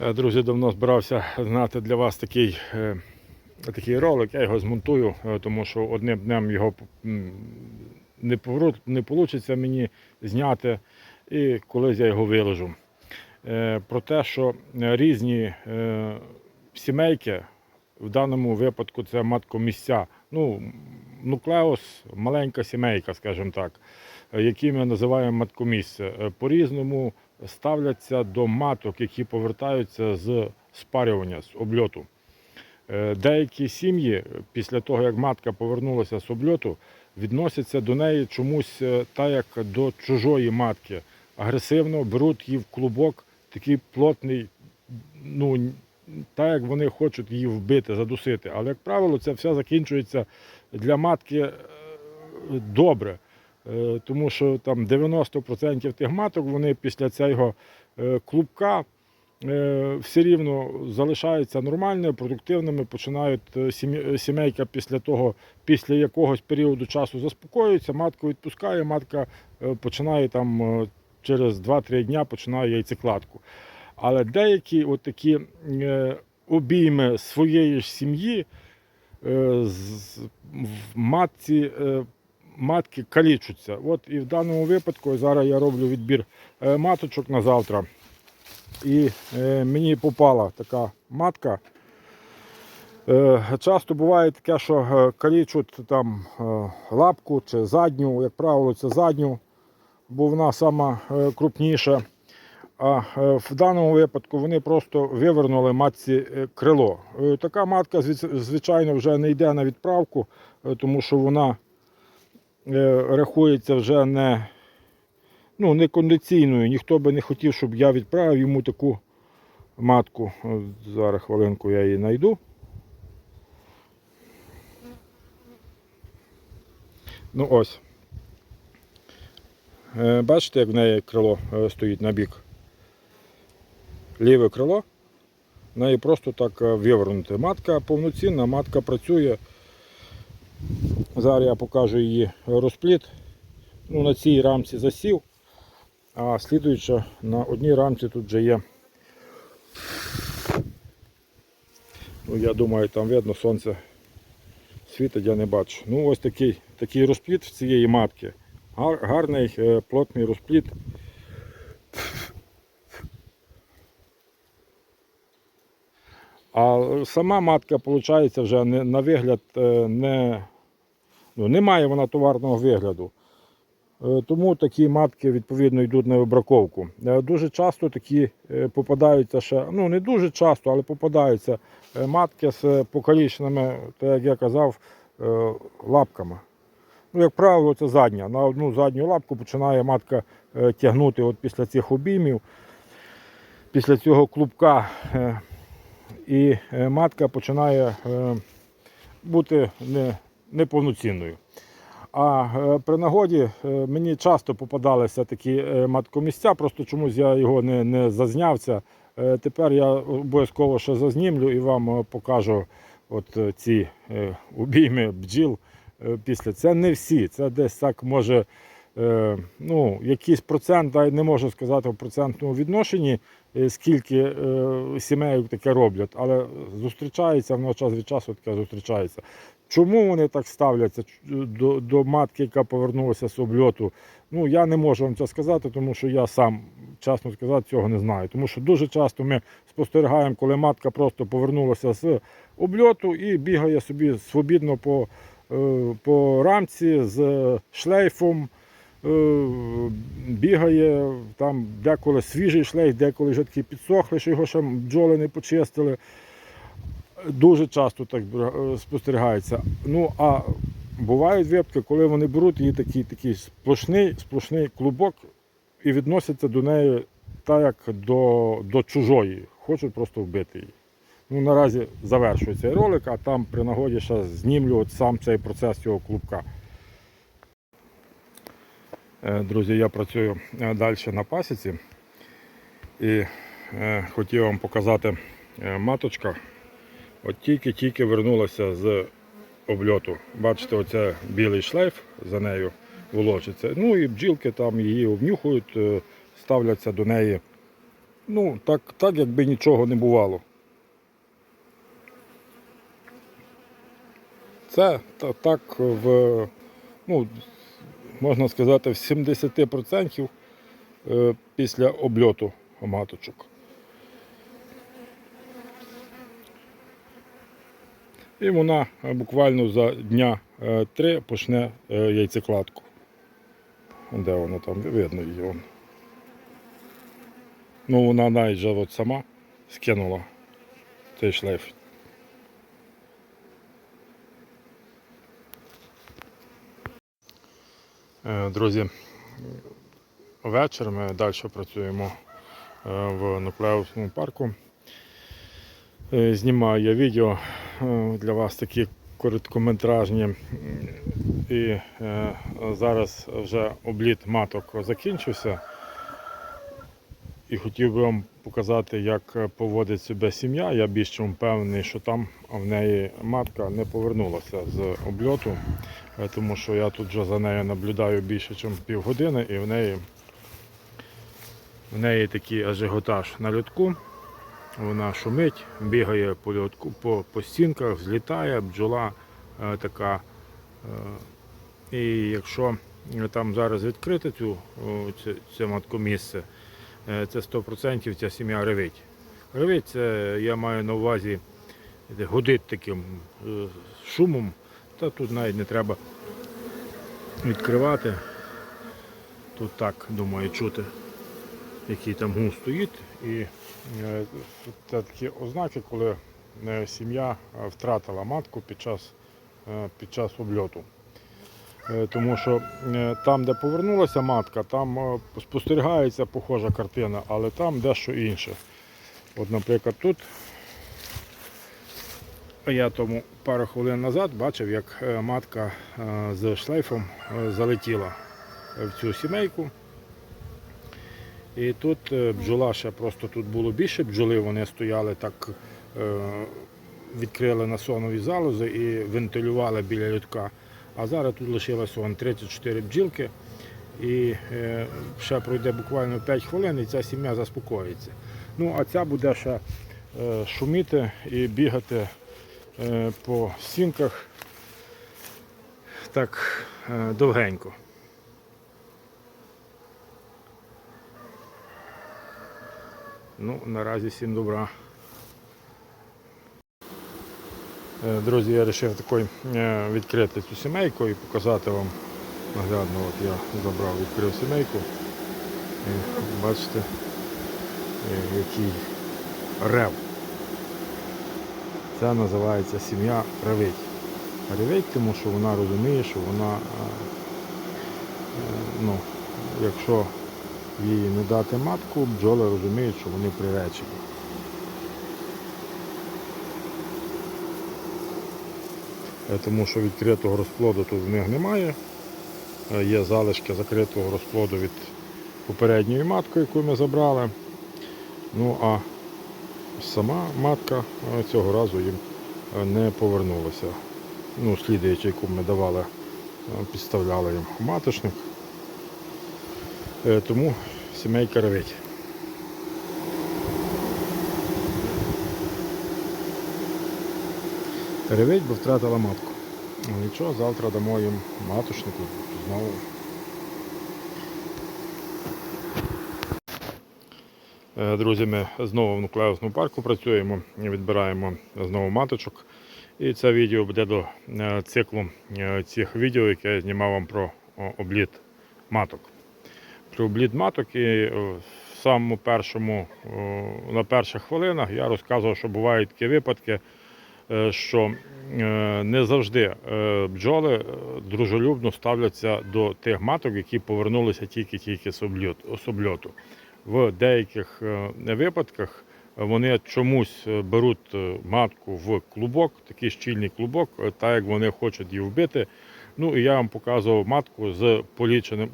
Е, Друзі, давно збирався знати для вас такий, е, такий ролик. Я його змонтую, е, тому що одним днем його не, поверу- не вийде мені зняти, і колись я його виложу. Про те, що різні сімейки, в даному випадку це маткомісця, ну, нуклеус, маленька сімейка, скажімо так, е, які ми називаємо маткомісце, е, по-різному ставляться до маток, які повертаються з спарювання, з обльоту. Е, Деякі сім'ї після того, як матка повернулася з обльоту, відносяться до неї чомусь так, як до чужої матки. Агресивно беруть її в клубок, такий плотний, ну, так як вони хочуть її вбити, задусити. Але, як правило, це все закінчується для матки е, добре. Е, Тому що там 90% тих маток вони після цього е, клубка все рівно залишаються нормальними, продуктивними, починають сімейка після того, після якогось періоду часу заспокоюється, матку відпускає, матка починає там через 2-3 дня починає яйцекладку. Але деякі от такі е, обійми своєї ж сім'ї е, матці. е, Матки калічуться. От і в даному випадку зараз я роблю відбір маточок на завтра. І мені попала така матка. Часто буває таке, що калічуть там лапку чи задню, як правило, це задню, бо вона е, крупніша. А е, в даному випадку вони просто вивернули матці е, крило. Е, Така матка, звичайно, вже не йде на відправку, тому що вона рахується вже не, ну, не кондиційною. Ніхто би не хотів, щоб я відправив йому таку матку. Зараз хвилинку я її знайду. Ну ось. Бачите, як в неї крило стоїть на бік. Ліве крило. Неї просто так е, вивернуте. Матка повноцінна, матка працює. Зараз я покажу її розпліт. Ну, на цій рамці засів, а слідуюча на одній рамці тут вже є. Ну, я думаю, там видно сонце світить, я не бачу. Ну, ось такий, такий розпліт в цієї матки. Гарний е, плотний розпліт. А сама матка, виходить, вже на вигляд е, не, ну, не має вона товарного вигляду. Е, Тому такі матки відповідно йдуть на вибраковку. Е, Дуже часто такі попадаються ще, ну не дуже часто, але попадаються матки з покаліченими, так як я казав, лапками. Ну, як правило, це задня. На одну задню лапку починає матка тягнути от після цих обіймів, після цього клубка. І е, матка починає е, бути неповноцінною. А е, при нагоді мені часто попадалися такі маткомісця, просто чомусь я його не, не зазняв. це. Е, Тепер я обов'язково ще зазнімлю і вам покажу от ці обійми бджіл після. Це не всі, це десь так може ну, якийсь процент, я не можу сказати в процентному відношенні, скільки е, сімей таке роблять, але зустрічається, воно час від часу таке зустрічається. Чому вони так ставляться до, до матки, яка повернулася з обльоту? Ну, я не можу вам це сказати, тому що я сам, чесно сказати, цього не знаю. Тому що дуже часто ми спостерігаємо, коли матка просто повернулася з обльоту і бігає собі свобідно по, е, по рамці з шлейфом. Е, Бігає там деколи свіжий шлейф, деколи вже такий підсохлий, що його ще бджоли не почистили. Дуже часто так е, спостерігається. Ну а бувають випадки, коли вони беруть її такий, такий сплошний, сплошний клубок і відносяться до неї так, як до, до чужої. Хочуть просто вбити її. Ну, наразі завершую цей ролик, а там при нагоді ще знімлю от сам цей процес цього клубка. Е, Друзі, я працюю е, далі на пасіці і е, хотів вам показати маточка. От тільки-тільки вернулася з обльоту. Бачите, оце білий шлейф за нею волочиться. Ну і бджілки там її обнюхують, ставляться до неї Ну, так, так якби нічого не бувало. Це так в, ну, можна сказати, в 70% е, після обльоту маточок. І вона е, буквально за дня е, три почне яйцекладку. Де вона там? Видно її. Вон. Ну, вона навіть же от сама скинула цей шлейф. Друзі, вечір ми далі працюємо е, в нуклеусному парку. Е, Знімаю я відео е, для вас такі короткометражні. І е, зараз вже обліт маток закінчився. І хотів би вам показати, як е, поводить себе сім'я. Я більш чим впевнений, що там в неї матка не повернулася з обльоту, е, тому що я тут вже за нею наблюдаю більше, ніж півгодини, і в неї, в неї такий ажиготаж на льотку. Вона шумить, бігає по льотку, по, по стінках, злітає, бджола е, така. Е, і якщо там зараз відкрити цю, це, це маткомісце, Е, це 100% ця сім'я ревить. Ревить це я маю на увазі гудить таким е, шумом, та тут навіть не треба відкривати. Тут так, думаю, чути, який там гул стоїть. І е, це такі ознаки, коли е, сім'я е, втратила матку під час, е, під час обльоту. Е, Тому що е, там, де повернулася матка, там е, спостерігається похожа картина, але там дещо інше. От, наприклад, тут я тому пару хвилин назад бачив, як матка з шлейфом залетіла в цю сімейку. І тут бджола ще просто тут було більше бджоли, вони стояли так, відкрили насонові залози і вентилювали біля лютка. А зараз тут лишилося вон 34 бджілки. І е, ще пройде буквально 5 хвилин і ця сім'я заспокоїться. Ну, а ця буде ще е, шуміти і бігати е, по стінках так довгенько. Ну, наразі всім добра. Е, Друзі, я вирішив такий е, відкрити цю сімейку і показати вам наглядно. От я забрав, відкрив сімейку. І бачите, е, який рев. Це називається сім'я ревить. Ревить, тому що вона розуміє, що вона, е, е, ну, якщо їй не дати матку, бджоли розуміють, що вони приречені. Тому що відкритого розплоду тут в них немає. Е, Є залишки закритого розплоду від попередньої матки, яку ми забрали. Ну а сама матка е, цього разу їм е, не повернулася. Ну, слідуючи, яку ми давали, е, підставляли їм маточник. Е, Тому сімейка ревить. Ревить, бо втратила матку. Ну, Нічого, завтра дамо їм маточнику знову. Е, Друзі, ми знову в нуклеусному парку працюємо, відбираємо знову маточок. І це відео буде до е, циклу е, цих відео, яке я знімав вам про обліт маток. Про обліт маток і в самому першому, на перших хвилинах я розказував, що бувають такі випадки, що е, не завжди е, бджоли е, дружелюбно ставляться до тих маток, які повернулися тільки-тільки з обльот- обльоту. В деяких е, випадках вони чомусь е, беруть е, матку в клубок, такий щільний клубок, е, так як вони хочуть її вбити. Ну і я вам показував матку з поліченим,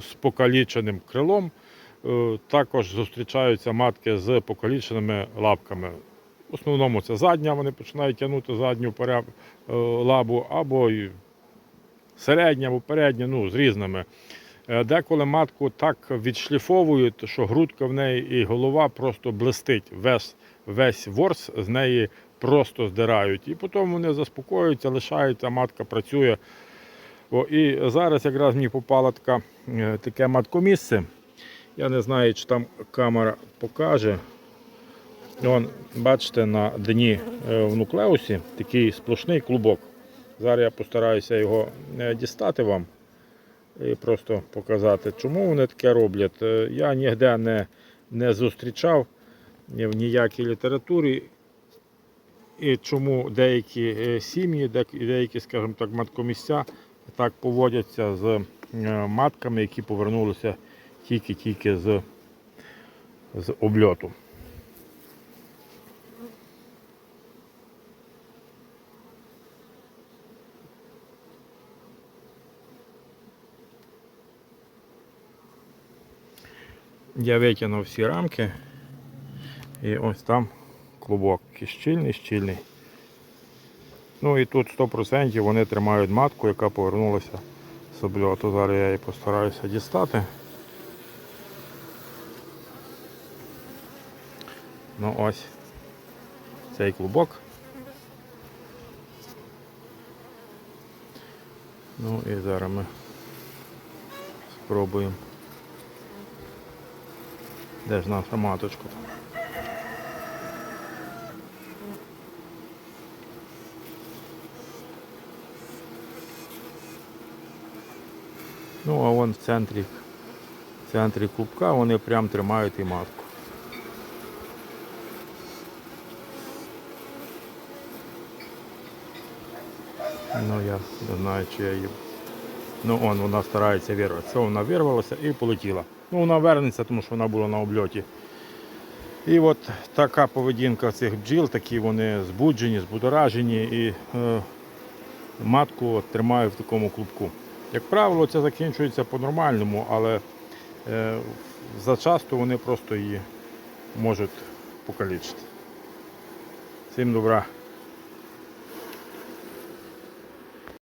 з покаліченим крилом. Е, Також зустрічаються матки з покаліченими лапками. В основному це задня, вони починають тягнути задню е, лабу, або середня, або передня, ну, з різними Е, Деколи матку так відшліфовують, що грудка в неї і голова просто блистить. Весь, весь ворс з неї просто здирають. І потім вони заспокоюються, лишаються, матка працює. О, і зараз якраз мені попало така, е, таке маткомісце. Я не знаю, чи там камера покаже. Вон, бачите, на дні е, в нуклеусі такий сплошний клубок. Зараз я постараюся його е, дістати вам і просто показати, чому вони таке роблять. Е, Я ніде не, не зустрічав ні в ніякій літературі. І чому деякі сім'ї, деякі, скажімо так, маткомісця так поводяться з матками, які повернулися тільки-тільки з, з обльоту. Я витягнув всі рамки. І ось там клубок. Щільний, щільний. Ну і тут 100% вони тримають матку, яка повернулася з обльоту. Зараз я її постараюся дістати. Ну ось цей клубок. Ну і зараз ми спробуємо. Де ж наша маточка? Ну, а вон в центрі, в центрі клубка вони прям тримають і матку. Ну я не знаю, чи я її. Ну он вона старається вирватися. Вона вирвалася і полетіла. Ну вона вернеться, тому що вона була на обльоті. І от така поведінка цих бджіл, такі вони збуджені, збудоражені і е, матку от, тримаю в такому клубку. Як правило, це закінчується по-нормальному, але е, зачасто вони просто її можуть покалічити. Всім добра.